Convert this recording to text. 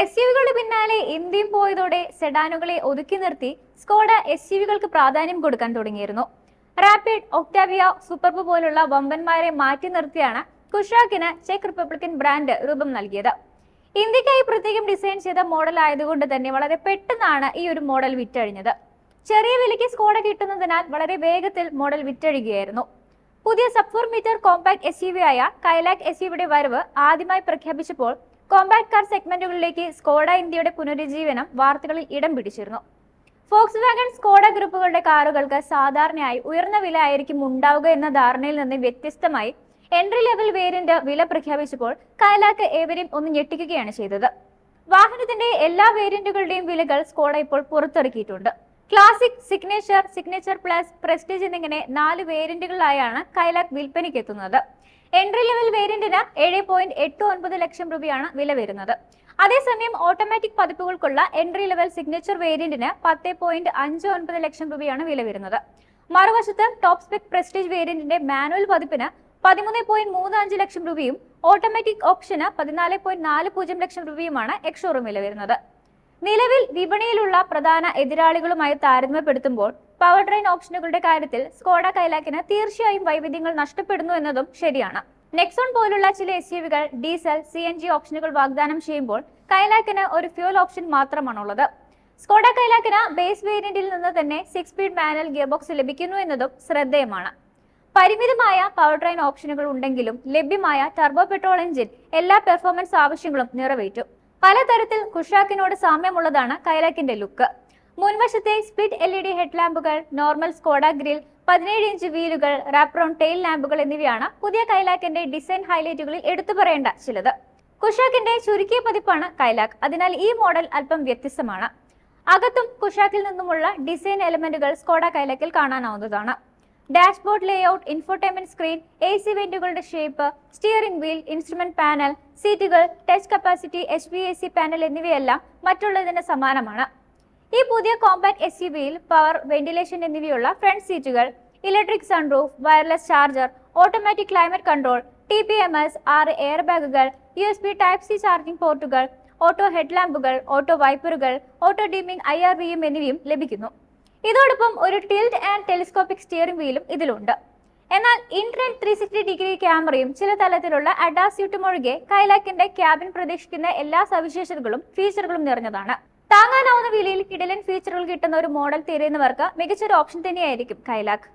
S യുവികളുടെ പിന്നാലെ ഇന്ത്യയും പോയതോടെ സെഡാനുകളെ ഒതുക്കി നിർത്തി സ്കോഡ എസ് യുവികൾക്ക് പ്രാധാന്യം കൊടുക്കാൻ തുടങ്ങിയിരുന്നു. റാപ്പിഡ് ഒക്ടാവിയ സൂപ്പർബ് പോലുള്ള വമ്പന്മാരെ മാറ്റി നിർത്തിയാണ് കുഷാക്കിന് ചെക്ക് റിപ്പബ്ലിക്കൻ ബ്രാൻഡ് രൂപം നൽകിയത്. ഇന്ത്യക്കായി പ്രത്യേകം ഡിസൈൻ ചെയ്ത മോഡൽ ആയതുകൊണ്ട് തന്നെ വളരെ പെട്ടെന്നാണ് ഈ ഒരു മോഡൽ വിറ്റഴിഞ്ഞത്. ചെറിയ വിലയ്ക്ക് സ്കോഡ കിട്ടുന്നതിനാൽ വളരെ വേഗത്തിൽ മോഡൽ വിറ്റഴിയുകയായിരുന്നു. പുതിയ sub four meter compact S U V ആയ കൈലാക് എസ് യുടെ വരവ് ആദ്യമായി പ്രഖ്യാപിച്ചപ്പോൾ കോമ്പാക്ട് കാർ സെഗ്മെന്റുകളിലേക്ക് സ്കോഡ ഇന്ത്യയുടെ പുനരുജ്ജീവനം വാർത്തകളിൽ ഇടം പിടിച്ചിരുന്നു. ഫോക്സ് വാഗൺ സ്കോഡ ഗ്രൂപ്പുകളുടെ കാറുകൾക്ക് സാധാരണയായി ഉയർന്ന വില ആയിരിക്കും ഉണ്ടാവുക എന്ന ധാരണയിൽ നിന്ന് വ്യത്യസ്തമായി എൻട്രി ലെവൽ വേരിയന്റ് വില പ്രഖ്യാപിച്ചപ്പോൾ കൈലാക്ക് ഏവരെയും ഒന്ന് ഞെട്ടിക്കുകയാണ് ചെയ്തത്. വാഹനത്തിന്റെ എല്ലാ വേരിയന്റുകളുടെയും വിലകൾ സ്കോഡ ഇപ്പോൾ പുറത്തിറക്കിയിട്ടുണ്ട്. Classic signature signature plus prestige എന്നിങ്ങനെ നാല് വേരിയന്റുകളിലായാണ് കൈലാക് വിൽപ്പനയ്ക്ക് എത്തുന്നത് എൻട്രി ലെവൽ വേരിയന്റിന് ഏഴ് പോയിന്റ് എട്ട് ഒൻപത് ലക്ഷം രൂപയാണ് വില വരുന്നത്. അതേസമയം ഓട്ടോമാറ്റിക് പതിപ്പുകൾക്കുള്ള എൻട്രി ലെവൽ സിഗ്നേച്ചർ വേരിയന്റിന് പത്ത് പോയിന്റ് അഞ്ച് ഒൻപത് ലക്ഷം രൂപയാണ് വില വരുന്നത്. മറുവശത്ത് ടോപ്പ് സ്പെക് പ്രസ്റ്റീജ് വേരിയന്റിന്റെ മാനുവൽ പതിപ്പിന് പതിമൂന്ന് പോയിന്റ് മൂന്ന് അഞ്ച് ലക്ഷം രൂപയും ഓട്ടോമാറ്റിക് ഓപ്ഷന് പതിനാല് പോയിന്റ് നാല് പൂജ്യം ലക്ഷം രൂപയുമാണ് എക്സ്ഷോറൂം വില വരുന്നത്. നിലവിൽ വിപണിയിലുള്ള പ്രധാന എതിരാളികളുമായി താരതമ്യപ്പെടുത്തുമ്പോൾ പവർ ട്രെയിൻ ഓപ്ഷനുകളുടെ കാര്യത്തിൽ സ്കോഡ കൈലാക്കിന് തീർച്ചയായും വൈവിധ്യങ്ങൾ നഷ്ടപ്പെടുന്നു എന്നതും ശരിയാണ്. നെക്സോൺ പോലുള്ള ചില എസ് യുവികൾ ഡീസൽ സി എൻ ജി ഓപ്ഷനുകൾ വാഗ്ദാനം ചെയ്യുമ്പോൾ കൈലാക്കിന് ഒരു ഫ്യൂൽ ഓപ്ഷൻ മാത്രമാണുള്ളത്. സ്കോഡ കൈലാക്കിന് ബേസ് വേരിയന്റിൽ നിന്ന് തന്നെ six speed manual gear box ലഭിക്കുന്നു എന്നതും ശ്രദ്ധേയമാണ്. പരിമിതമായ പവർ ട്രെയിൻ ഓപ്ഷനുകൾ ഉണ്ടെങ്കിലും ലഭ്യമായ ടർബോ പെട്രോൾ എഞ്ചിൻ എല്ലാ പെർഫോമൻസ് ആവശ്യങ്ങളും നിറവേറ്റും. പലതരത്തിൽ കുഷാക്കിനോട് സാമ്യമുള്ളതാണ് കൈലാക്കിന്റെ ലുക്ക് മുൻവശത്തെ സ്പ്ലിറ്റ് എൽ ഇ ഡി ഹെഡ്ലാമ്പുകൾ നോർമൽ സ്കോഡ ഗ്രിൽ പതിനേഴ് ഇഞ്ച് വീലുകൾ റാപ്രോൺ ടെയിൽ ലാമ്പുകൾ എന്നിവയാണ് പുതിയ കൈലാക്കിന്റെ ഡിസൈൻ ഹൈലൈറ്റുകളിൽ എടുത്തു പറയേണ്ട ചിലത്. കുഷാക്കിന്റെ ചുരുക്കിയ പതിപ്പാണ് കൈലാക്ക്. അതിനാൽ ഈ മോഡൽ അല്പം വ്യത്യസ്തമാണ്. അകത്തും കുഷാക്കിൽ നിന്നുമുള്ള ഡിസൈൻ എലമെന്റുകൾ സ്കോഡ കൈലാക്കിൽ കാണാനാവുന്നതാണ്. Dashboard layout infotainment screen A C വെന്റുകളുടെ shape steering wheel instrument panel seats touch capacity H B A C panel എന്നിവയെല്ലാം മറ്റുള്ളതിന് സമാനമാണ്. ഈ പുതിയ കോമ്പാക്ട് എസ് യു വിയിൽ പവർ വെന്റിലേഷൻ എന്നിവയുള്ള ഫ്രണ്ട് സീറ്റുകൾ electric sunroof wireless charger automatic climate control T P M S ആറ് air ബാഗുകൾ U S B type C charging പോർട്ടുകൾ ഓട്ടോ ഹെഡ്ലാമ്പുകൾ ഓട്ടോ വൈപ്പറുകൾ ഓട്ടോ ഡീമിംഗ് ഐ ആർ വിയും എന്നിവയും ലഭിക്കുന്നു. ഇതോടൊപ്പം ഒരു ടിൽറ്റ് ആൻഡ് ടെലിസ്കോപ്പിക് സ്റ്റിയറിംഗ് വീലും ഇതിലുണ്ട്. എന്നാൽ ഇൻട്രൻ ത്രീ സിക്സ്റ്റി ഡിഗ്രി ക്യാമറയും ചില തലത്തിലുള്ള അഡാസ്യൂട്ടും ഒഴികെ കൈലാക്കിന്റെ ക്യാബിൻ പ്രതീക്ഷിക്കുന്ന എല്ലാ സവിശേഷതകളും ഫീച്ചറുകളും നിറഞ്ഞതാണ്. താങ്ങാനാവുന്ന വിലയിൽ കിടലൻ ഫീച്ചറുകൾ കിട്ടുന്ന ഒരു മോഡൽ തിരയുന്നവർക്ക് മികച്ചൊരു ഓപ്ഷൻ തന്നെയായിരിക്കും കൈലാക്ക്